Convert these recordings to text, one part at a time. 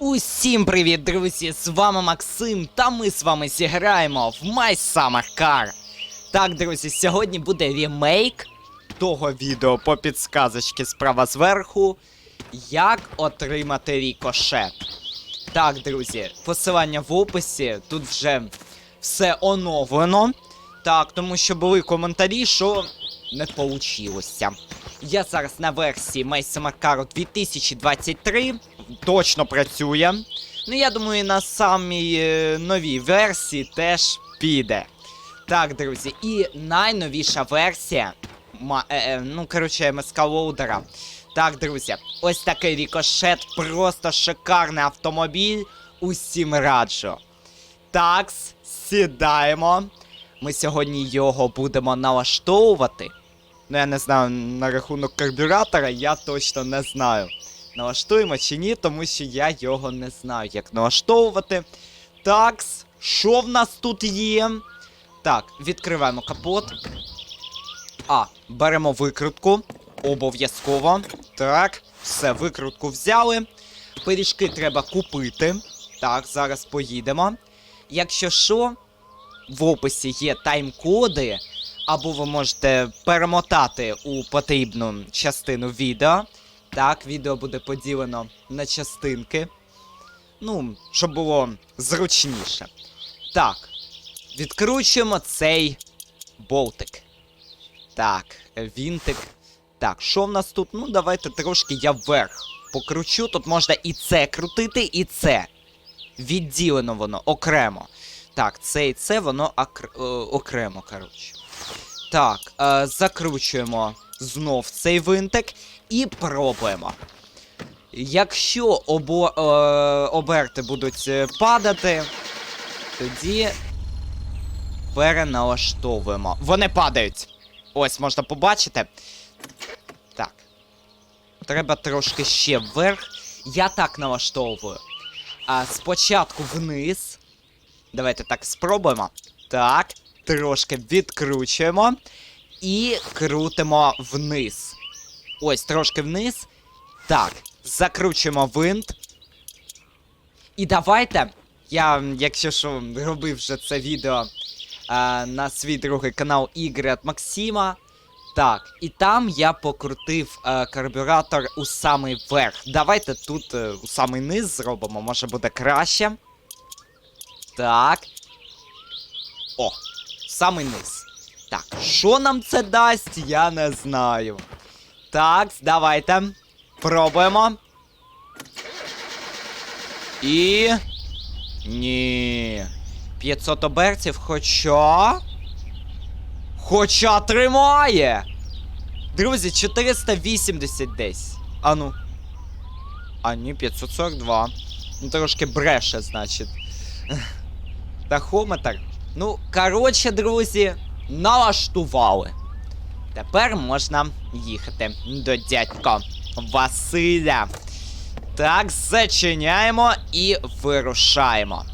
Усім привіт, друзі! З вами Максим, та ми з вами зіграємо в My Summer Car. Так, друзі, сьогодні буде ремейк того відео по підсказочці справа зверху. Як отримати рікошет. Так, друзі, посилання в описі. Тут вже все оновлено. Так, тому що були коментарі, що не получилося. Я зараз на версії My Summer Car 2023. Точно працює. Ну, я думаю, на самій е, новій версії теж піде. Так, друзі, і найновіша версія. Е, е, ну, коротше, МСК лоудера. Так, друзі, ось такий рікошет, просто шикарний автомобіль. Усім раджу. Такс, сідаємо. Ми сьогодні його будемо налаштовувати. Ну, я не знаю на рахунок карбюратора, я точно не знаю. Налаштуємо чи ні, тому що я його не знаю, як налаштовувати. Такс, що в нас тут є? Так, відкриваємо капот. А, беремо викрутку. Обов'язково. Так, все, викрутку взяли. Пиріжки треба купити. Так, зараз поїдемо. Якщо що, в описі є тайм-коди, або ви можете перемотати у потрібну частину відео. Так, відео буде поділено на частинки. Ну, щоб було зручніше. Так, відкручуємо цей болтик. Так, вінтик. Так, що в нас тут? Ну, давайте трошки я вверх покручу. Тут можна і це крутити, і це. Відділено воно окремо. Так, це і це воно е, окремо, коротше. Так, е, закручуємо знов цей винтик і пробуємо. Якщо обо, е, оберти будуть е, падати, тоді переналаштовуємо. Вони падають. Ось можна побачити. Так. Треба трошки ще вверх. Я так налаштовую. А спочатку вниз. Давайте так спробуємо. Так. Трошки відкручуємо. І крутимо вниз. Ось, трошки вниз. Так. Закручуємо винт. І давайте. Я, якщо що, робив вже це відео а, на свій другий канал Ігри від Максима. Так, і там я покрутив е, карбюратор у самий верх. Давайте тут е, у самий низ зробимо, може буде краще. Так. О, самий низ. Так, що нам це дасть, я не знаю. Так, давайте. Пробуємо. І. Ні. 500 оберців, хоча. Хоча тримає! Друзі, 480 десь. А ну. А ні, 542. Ну, трошки бреше, значить. Тахометр. Ну, коротше, друзі, налаштували. Тепер можна їхати до дядька Василя. Так, зачиняємо і вирушаємо.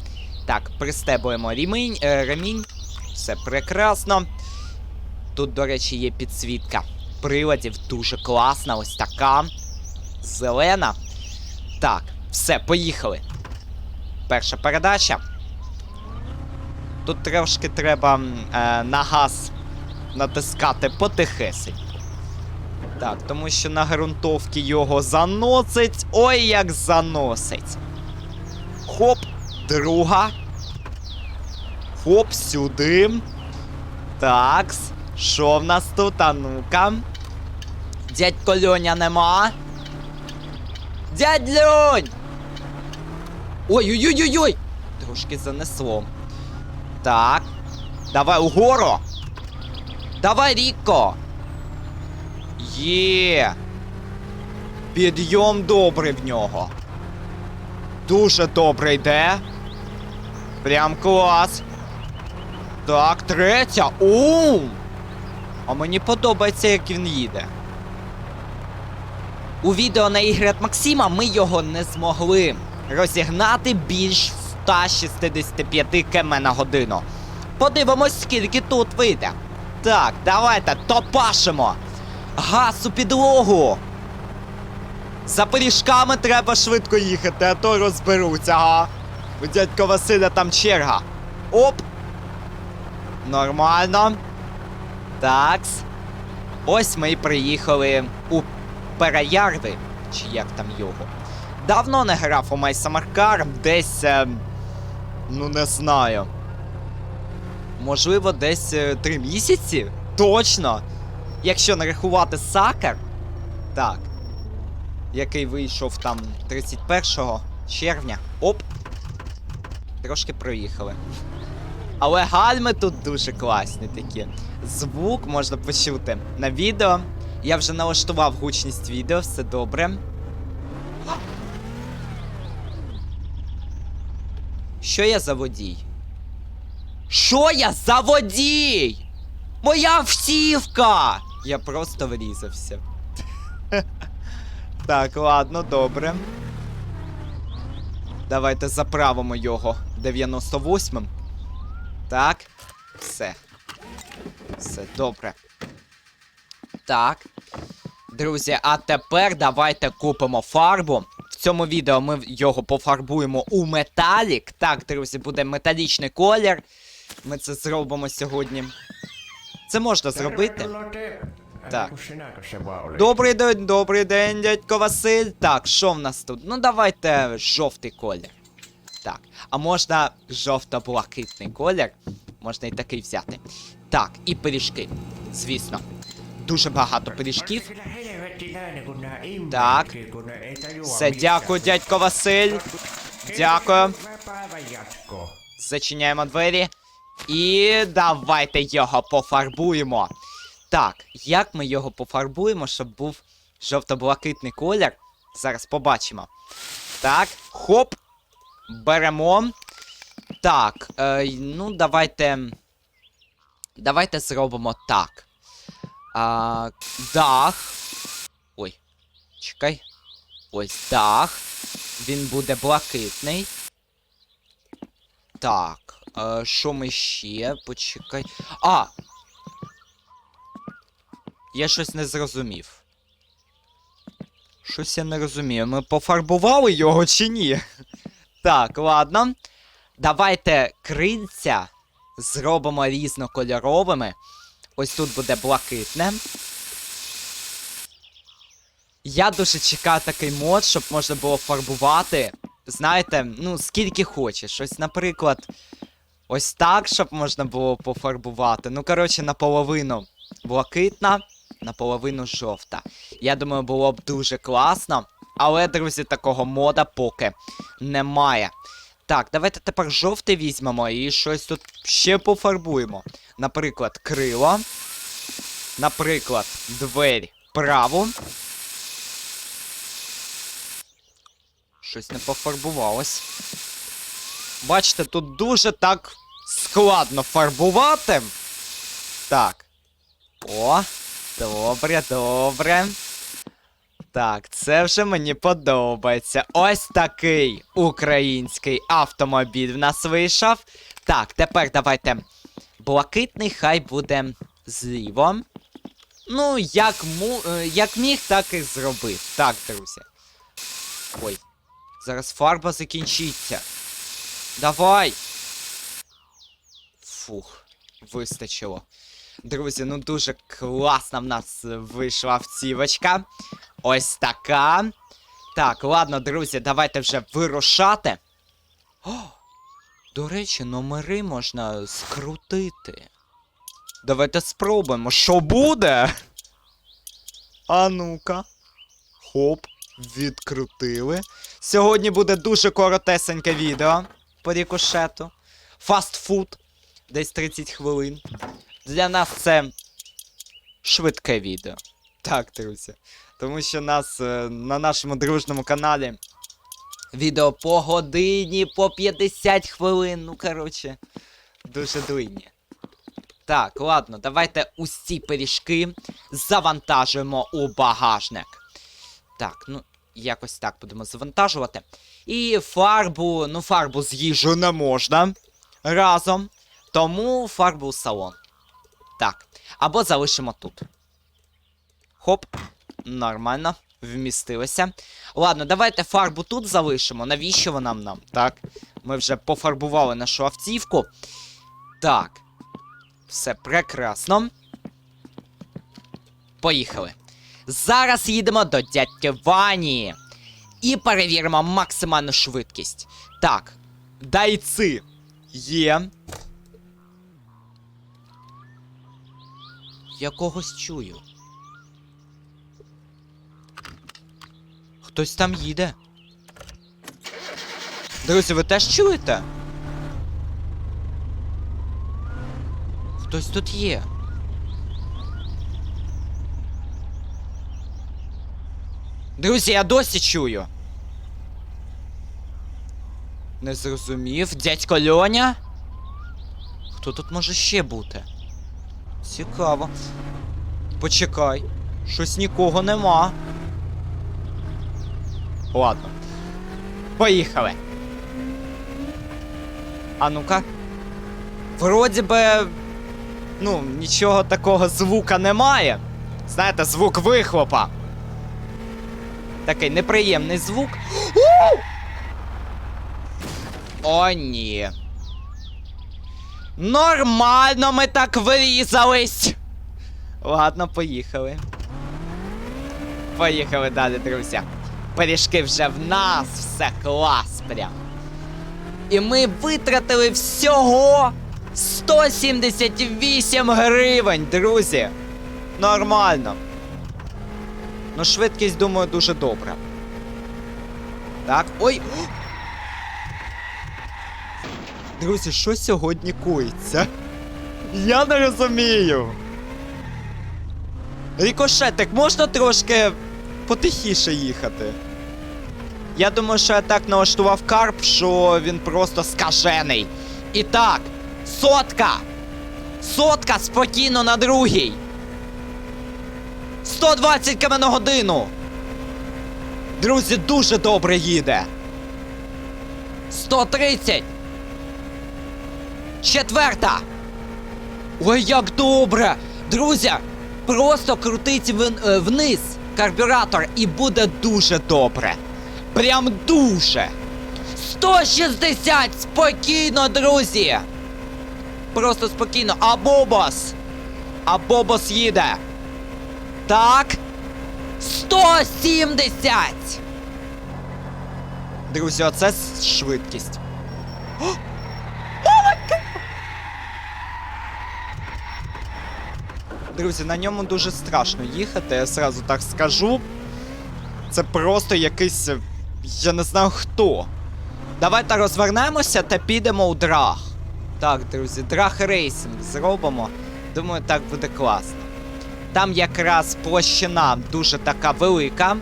Так, пристебуємо ремінь, е, ремінь. Все прекрасно. Тут, до речі, є підсвітка приладів, дуже класна, ось така. Зелена. Так, все, поїхали. Перша передача. Тут трошки треба е, на газ натискати потихесенько. Так, тому що на ґрунтовці його заносить. Ой, як заносить. Хоп, друга. Хоп, сюди. Такс. Що в нас тут? А ну-ка. Дядько Льоня нема. Дядь Льонь! Ой-ой-ой-ой-ой! Трошки занесло. Так. Давай угору. Давай, Ріко. Є. Підйом добрий в нього. Дуже добре йде. Прям клас. Так, третя. У! А мені подобається, як він їде. У відео на ігри від Максима ми його не змогли розігнати більш 165 км на годину. Подивимось, скільки тут вийде. Так, давайте топашимо. Газ у підлогу. За пиріжками треба швидко їхати, а то розберуться, ага. У дядька Василя там черга. Оп! Нормально. Такс. Ось ми і приїхали у Переярви, чи як там його. Давно не грав у Майса Маркар, десь. Е, ну не знаю. Можливо, десь е, три місяці? Точно! Якщо не рахувати Сакар. Так. Який вийшов там 31 червня. Оп! Трошки проїхали. Але гальми тут дуже класні такі. Звук можна почути на відео. Я вже налаштував гучність відео, все добре. Що я за водій? Що я за водій? Моя автівка! Я просто врізався. так, ладно, добре. Давайте заправимо його 98-м. Так. Все. Все добре. Так. Друзі, а тепер давайте купимо фарбу. В цьому відео ми його пофарбуємо у металік. Так, друзі, буде металічний колір. Ми це зробимо сьогодні. Це можна зробити. Так. Добрий день, добрий день, дядько Василь. Так, що в нас тут? Ну, давайте жовтий колір. Так, а можна жовто-блакитний колір. Можна і такий взяти. Так, і пиріжки. Звісно. Дуже багато пиріжків. Так. Все, дякую, дядько Василь. Дякую. Зачиняємо двері. І давайте його пофарбуємо. Так, як ми його пофарбуємо, щоб був жовто-блакитний колір? Зараз побачимо. Так, хоп. Беремо. Так, е, ну давайте. Давайте зробимо так. А, дах. Ой. Чекай. Ось дах. Він буде блакитний. Так. Що ми ще? Почекай. А! Я щось не зрозумів. Щось я не розумію. Ми пофарбували його чи ні? Так, ладно. Давайте крильця зробимо різнокольоровими. Ось тут буде блакитне. Я дуже чекаю такий мод, щоб можна було фарбувати. Знаєте, ну, скільки хочеш. Щось, наприклад, ось так, щоб можна було пофарбувати. Ну, коротше, наполовину блакитна, наполовину жовта. Я думаю, було б дуже класно. Але, друзі, такого мода поки немає. Так, давайте тепер жовтий візьмемо і щось тут ще пофарбуємо. Наприклад, крило. Наприклад, двері праву. Щось не пофарбувалось. Бачите, тут дуже так складно фарбувати. Так. О, добре, добре. Так, це вже мені подобається. Ось такий український автомобіль в нас вийшов. Так, тепер давайте. Блакитний хай буде зліво. Ну, як му... е, як міг, так і зробив. Так, друзі. Ой. Зараз фарба закінчиться. Давай! Фух, вистачило. Друзі, ну дуже класна в нас вийшла автівочка. Ось така. Так, ладно, друзі, давайте вже вирушати. О, до речі, номери можна скрутити. Давайте спробуємо, що буде? А ну-ка. Хоп, відкрутили. Сьогодні буде дуже коротесеньке відео по рікошету. Фастфуд. Десь 30 хвилин. Для нас це швидке відео. Так, друзі. Тому що нас е, на нашому дружному каналі відео по годині, по 50 хвилин. Ну, коротше, дуже длинні. Так, ладно, давайте усі пиріжки завантажуємо у багажник. Так, ну, якось так будемо завантажувати. І фарбу, ну, фарбу з їжею не можна разом. Тому фарбу в салон. Так. Або залишимо тут. Хоп. Нормально. вмістилося. Ладно, давайте фарбу тут залишимо. Навіщо вона нам? Так. Ми вже пофарбували нашу автівку. Так. Все прекрасно. Поїхали. Зараз їдемо до дядьки Вані. І перевіримо максимальну швидкість. Так. Дайци. Є. Я когось чую. Хтось там їде. Друзі, ви теж чуєте? Хтось тут є. Друзі, я досі чую. Не зрозумів. Дядько Льоня? Хто тут може ще бути? Цікаво. Почекай. Щось нікого нема. Ладно. Поїхали. А ну-ка. Вроді би. Ну, нічого такого звука немає. Знаєте, звук вихлопа. Такий неприємний звук. О, ні. Нормально ми так вирізались. Ладно, поїхали. Поїхали далі, друзі. Пиріжки вже в нас, все клас прям. І ми витратили всього 178 гривень, друзі. Нормально. Ну, швидкість, думаю, дуже добра. Так, ой. Друзі, що сьогодні коїться? Я не розумію. Рікошетик, можна трошки потихіше їхати? Я думаю, що я так налаштував карп, що він просто скажений. І так, сотка! Сотка спокійно на другій. 120 км на годину. Друзі, дуже добре їде. 130. Четверта. Ой, як добре! Друзі, просто крутить е, вниз карбюратор і буде дуже добре. Прям дуже. 160! Спокійно, друзі! Просто спокійно. А Бобос! А Бобос їде. Так. 170! Друзі, оце швидкість. Друзі, на ньому дуже страшно їхати, я зразу так скажу. Це просто якийсь. Я не знаю хто. Давайте розвернемося та підемо у драг. Так, друзі, драг рейсинг зробимо. Думаю, так буде класно. Там якраз площина дуже така велика.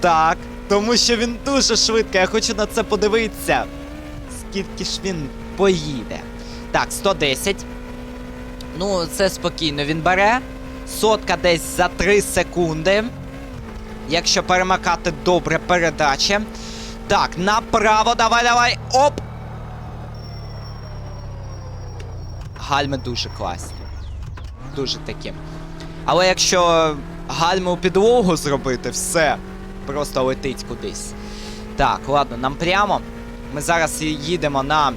Так, тому що він дуже швидко. Я хочу на це подивитися. Скільки ж він поїде. Так, 110. Ну, це спокійно він бере. Сотка десь за 3 секунди. Якщо перемикати добре передачі. Так, направо, давай, давай. Оп! Гальми дуже класні. Дуже такі. Але якщо гальми у підлогу зробити, все просто летить кудись. Так, ладно, нам прямо. Ми зараз їдемо на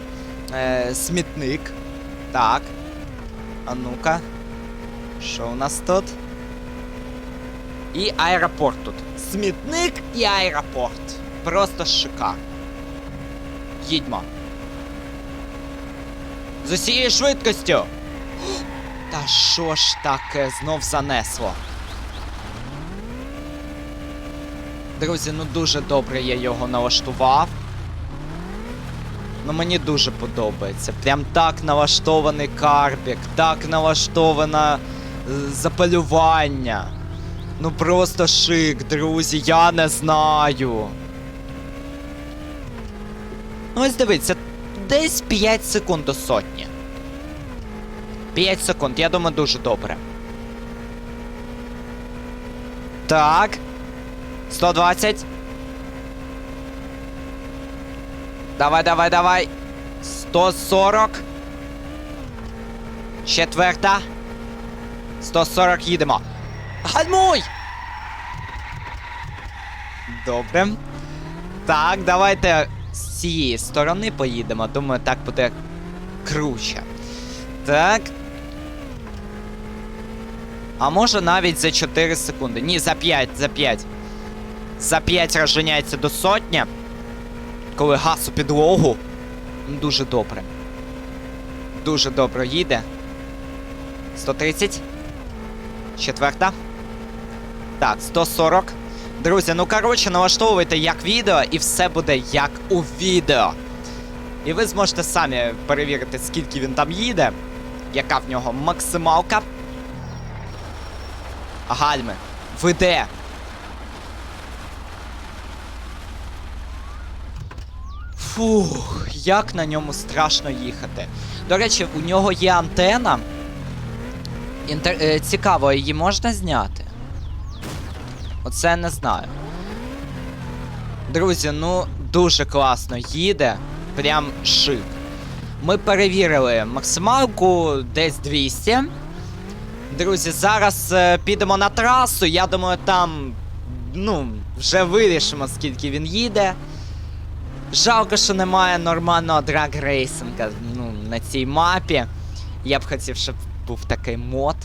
е, смітник. Так. А ну-ка. Що у нас тут? І аеропорт тут. Смітник і аеропорт. Просто шикарно. Їдьмо. З усією швидкістю. Та що ж таке знов занесло? Друзі, ну дуже добре я його налаштував. Ну мені дуже подобається. Прям так налаштований карбік, так налаштоване запалювання. Ну просто шик, друзі, я не знаю. Ну ось дивіться, десь 5 секунд до сотні. 5 секунд, я думаю, дуже добре. Так. 120. Давай, давай, давай. 140. Четверта. 140 їдемо. Гальмуй! Добре. Так, давайте з цієї сторони поїдемо. Думаю, так буде круче. Так. А може навіть за 4 секунди. Ні, за 5, за 5. За 5 розженяється до сотні. Коли газ у підлогу. Дуже добре. Дуже добре їде. 130. Четверта. Так, 140. Друзі, ну коротше, налаштовуйте як відео, і все буде як у відео. І ви зможете самі перевірити, скільки він там їде, яка в нього максималка. Гальми. Ви Фух, як на ньому страшно їхати. До речі, у нього є антена. Інтер... е, Цікаво, її можна зняти? Оце не знаю. Друзі, ну дуже класно їде. Прям шик. Ми перевірили максималку десь 200. Друзі, зараз е, підемо на трасу. Я думаю, там ну, вже вирішимо, скільки він їде. Жалко, що немає нормального драг-рейсинга ну, на цій мапі. Я б хотів, щоб був такий мод,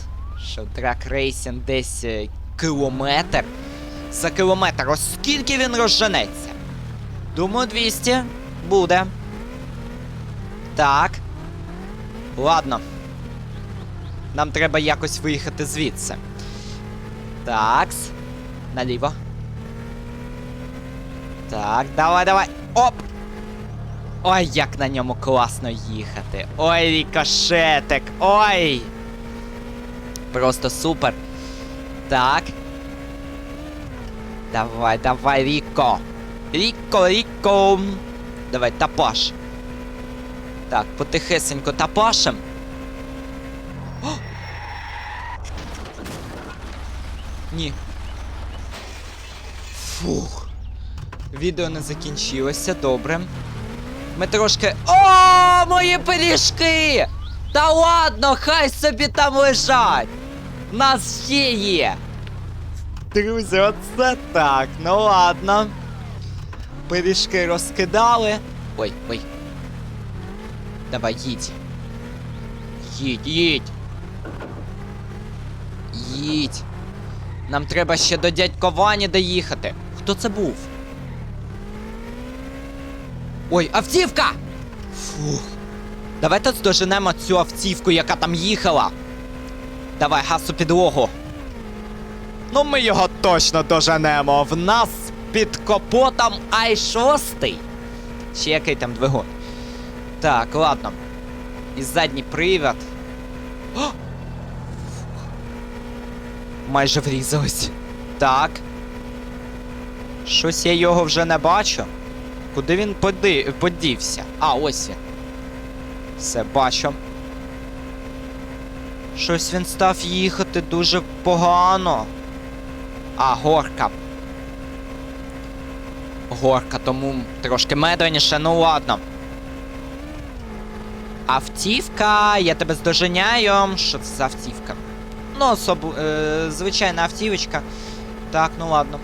що драг-рейсинг десь е, кілометр. За кілометр. Ось скільки він розженеться? Думаю, 200 буде. Так. Ладно. Нам треба якось виїхати звідси. Такс. Наліво. Так, давай, давай. Оп! Ой, як на ньому класно їхати. Ой, рікошетик. Ой! Просто супер. Так. Давай, давай, Ріко. Ріко, Ріко. Давай, тапаш. Так, потихесенько тапашем. Ні. Фух. Відео не закінчилося, добре. Ми трошки. О, мої пиріжки! Та ладно, хай собі там лежать! В нас ще є! Друзі, оце так, ну ладно. Пиріжки розкидали. Ой, ой. Давай, їдь. Їдь, їдь. Їдь. Нам треба ще до дядька Вані доїхати. Хто це був? Ой, автівка! Фух. Давайте здоженемо цю автівку, яка там їхала. Давай, газ у підлогу. Ну, ми його точно доженемо. В нас під капотом i6. Чи який там двигун? Так, ладно. І задній привід. О! Майже врізались. Так. Щось я його вже не бачу. Куди він поди... подівся? А, ось він. Все, бачу. Щось він став їхати дуже погано. А, горка. Горка, тому трошки медленніше, ну ладно. Автівка, я тебе здоженяю. Що це за автівка? Ну, особ... е, звичайна автівочка. Так, ну ладно.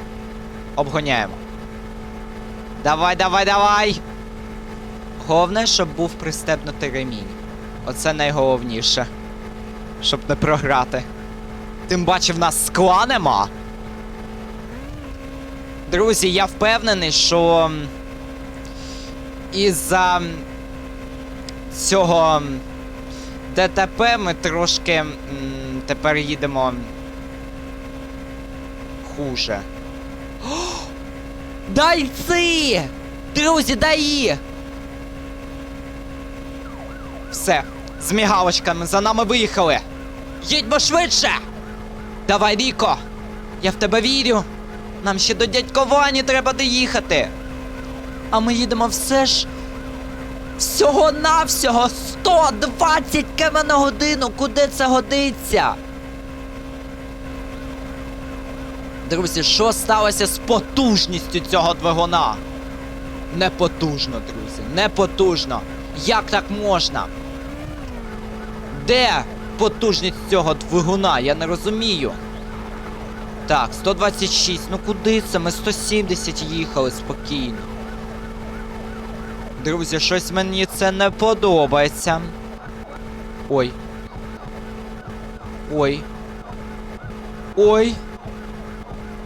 Обгоняємо. Давай, давай, давай! Головне, щоб був пристебнутий ремінь. Оце найголовніше. Щоб не програти. Тим паче в нас скла нема. Друзі, я впевнений, що із-за цього ДТП ми трошки м, тепер їдемо хуже. О! Дайці! Друзі, дай! Все, з мігалочками за нами виїхали. Їдьмо швидше! Давай, Ріко! Я в тебе вірю. Нам ще до дядько Вані треба доїхати. А ми їдемо все ж. Всього-навсього 120 км на годину. Куди це годиться? Друзі, що сталося з потужністю цього двигуна? Непотужно, друзі, непотужно. Як так можна? Де потужність цього двигуна? Я не розумію. Так, 126. Ну куди це? Ми 170 їхали спокійно. Друзі, щось мені це не подобається. Ой. Ой. Ой.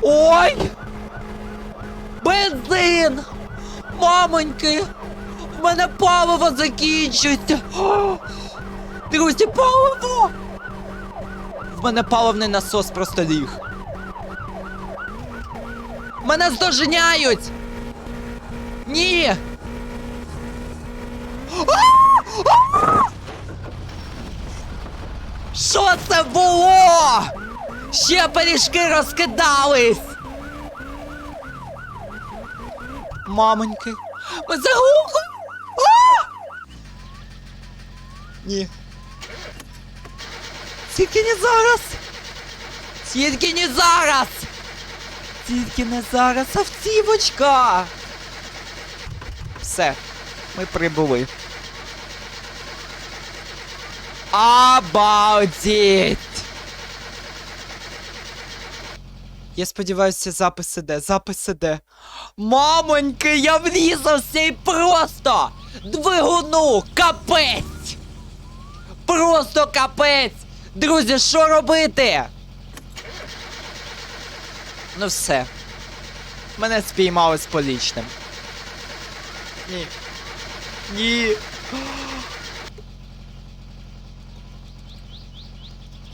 Ой! Бензин! Мамоньки! В мене паливо закінчується! О! Друзі, паливо! В мене паливний насос просто ліг. Мене здоженяють! Ні! Що це було? Ще пиріжки розкидались! Мамоньки, ми загухли! А! Ні. Тільки не зараз! Тільки не зараз! Тільки не зараз, автівочка! Все, ми прибули. Обалдеть! Я сподіваюся, запис іде, запис іде. Мамоньки, я врізався і просто! Двигуну! Капець! Просто капець! Друзі, що робити? Ну все. Мене спіймали з полічним. Ні. Ні.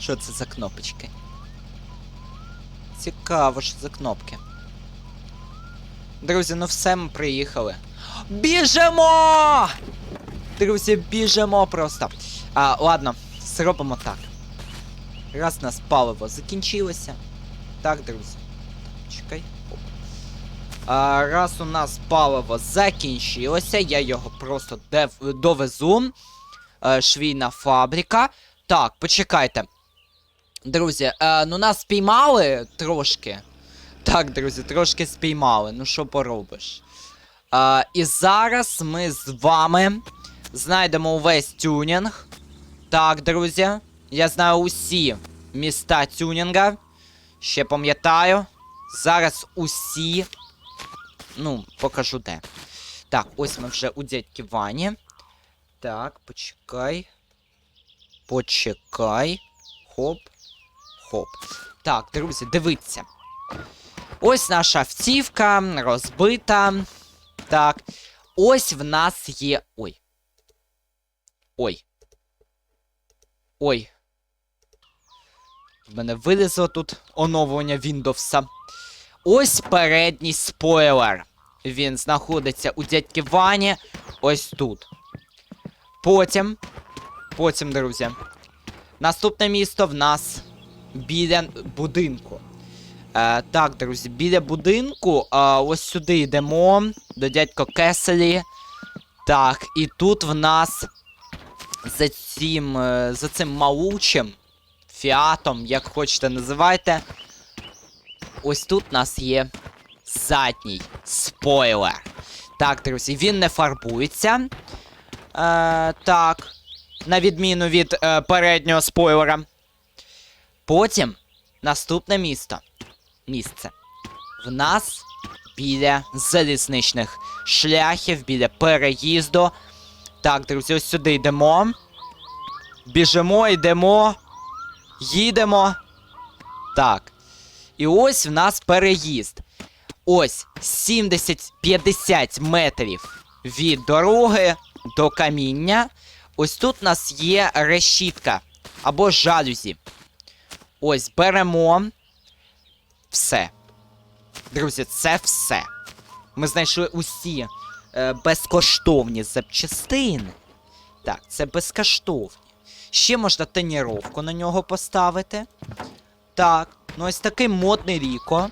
Що це за кнопочки? Цікаво, що за кнопки. Друзі, ну все ми приїхали. Біжимо! Друзі, біжимо просто. А, ладно, зробимо так. Раз у нас паливо закінчилося. Так, друзі. Чекай. А, раз у нас паливо закінчилося, я його просто дев- довезу. Е, швійна фабрика. Так, почекайте. Друзі, е, ну нас спіймали трошки. Так, друзі, трошки спіймали. Ну що поробиш? Е, і зараз ми з вами знайдемо увесь тюнінг. Так, друзі. Я знаю усі міста тюнінга. Ще пам'ятаю. Зараз усі. Ну, покажу де. Так, ось ми вже у дядьки Вані. Так, почекай. Почекай. Хоп. Хоп. Так, друзі, дивіться. Ось наша автівка розбита. Так. Ось в нас є. Ой. Ой. Ой. В мене вилізло тут оновлення Windows. Ось передній спойлер. Він знаходиться у дядьки Вані. Ось тут. Потім. Потім, друзі. Наступне місто в нас біля будинку. Е, так, друзі, біля будинку. Е, ось сюди йдемо. До дядько Кеселі. Так, і тут в нас за цим, е, за цим малучим фіатом, як хочете називайте. Ось тут у нас є задній спойлер. Так, друзі, він не фарбується. Е, так. На відміну від е, переднього спойлера. Потім наступне місто. Місце. В нас біля залізничних шляхів, біля переїзду. Так, друзі, ось сюди йдемо. Біжимо, йдемо. Їдемо. Так. І ось в нас переїзд. Ось 70-50 метрів від дороги до каміння. Ось тут у нас є решітка або жалюзі. Ось беремо. Все. Друзі, це все. Ми знайшли усі е, безкоштовні запчастини. Так, це безкоштовні. Ще можна тоніровку на нього поставити. Так, ну ось такий модний Ріко.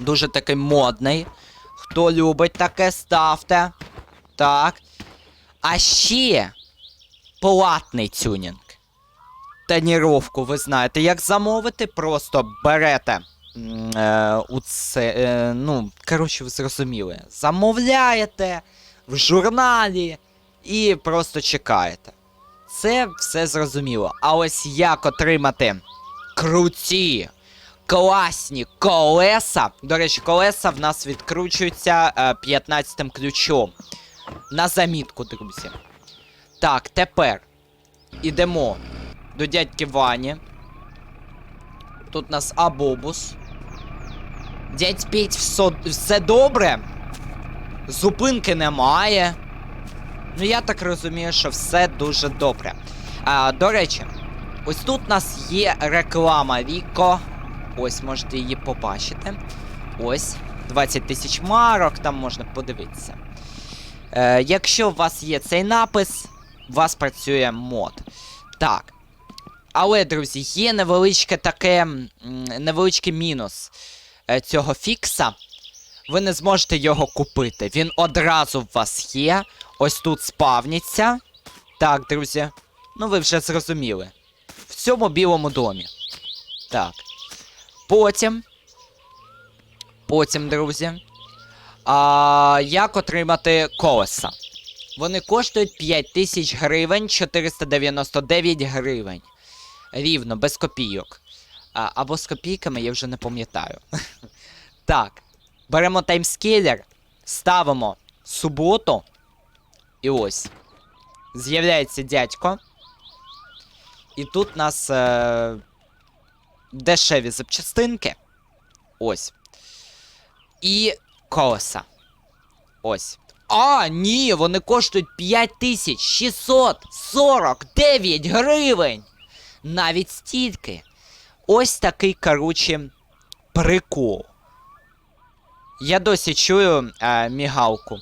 Дуже такий модний. Хто любить таке, ставте. Так. А ще платний тюнінг. Тоніровку, ви знаєте, як замовити, просто берете. Е, у це, е, ну, коротше, ви зрозуміли. Замовляєте в журналі і просто чекаєте. Це все зрозуміло. А ось як отримати круті, класні колеса. До речі, колеса в нас відкручуються е, 15 ключом. На замітку, друзі. Так, тепер ідемо до дядьки Вані. Тут у нас Абобус. Дядь Петь, все, все добре. Зупинки немає. Ну, я так розумію, що все дуже добре. А, до речі, ось тут у нас є реклама Ріко. Ось можете її побачити. Ось. 20 тисяч марок, там можна подивитися. Е, якщо у вас є цей напис, у вас працює мод. Так. Але, друзі, є невеличке таке. невеличкий мінус е, цього фікса. Ви не зможете його купити. Він одразу в вас є. Ось тут спавніться. Так, друзі. Ну ви вже зрозуміли. В цьому білому домі. Так. Потім. Потім, друзі. А, як отримати колеса? Вони коштують 5000 гривень 499 гривень. Рівно, без копійок. А, або з копійками, я вже не пам'ятаю. так. Беремо таймскейлер, ставимо суботу. І ось. З'являється дядько. І тут у нас е- дешеві запчастинки. Ось. І колеса. Ось. А, ні, вони коштують 5649 гривень. Навіть стільки. Ось такий, короче, прикол. Я досі чую е, мігалку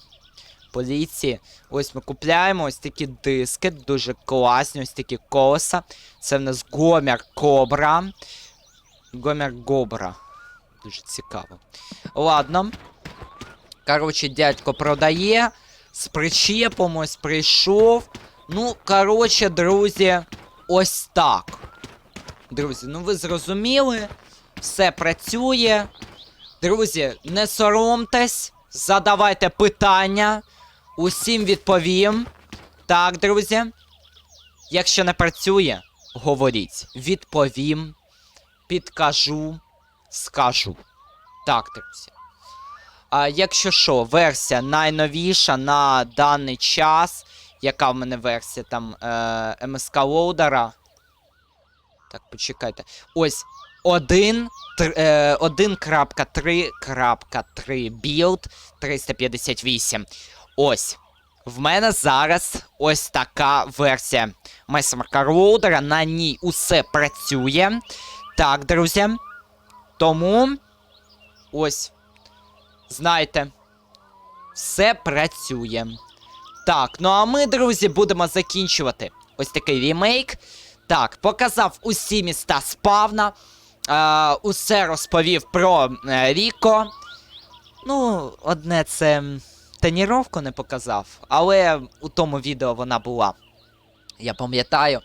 поліції. Ось ми купляємо ось такі диски, дуже класні, ось такі колеса. Це в нас Гомер Кобра. Гомер Гобра. Дуже цікаво. Ладно. Коротше, дядько продає. З причепом ось прийшов. Ну, коротше, друзі, ось так. Друзі, ну ви зрозуміли. Все працює. Друзі, не соромтесь, задавайте питання. Усім відповім. Так, друзі. Якщо не працює, говоріть. Відповім, підкажу, скажу. Так, друзі. А якщо що, версія найновіша на даний час. Яка в мене версія там е, МСК лоудера? Так, почекайте. Ось 1, е, 1.3.3 білд 358. Ось. В мене зараз ось така версія Месмарка Лоудера. На ній усе працює. Так, друзі. Тому. Ось. Знаєте. Все працює. Так, ну а ми, друзі, будемо закінчувати ось такий ремейк. Так, показав усі міста спавна. Е, усе розповів про е, Ріко. Ну, одне це тоніровку не показав, але у тому відео вона була. Я пам'ятаю.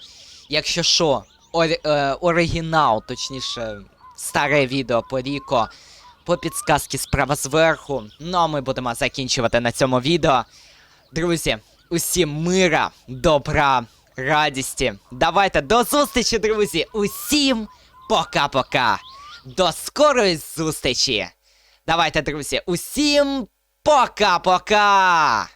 Якщо що, ор- е, оригінал, точніше, старе відео по Ріко, по підсказці справа зверху. Ну а ми будемо закінчувати на цьому відео. Друзі, усім мира, добра, радісті. Давайте до зустрічі, друзі! Усім пока-пока! До скорої зустрічі! Давайте, друзі, усім пока-пока!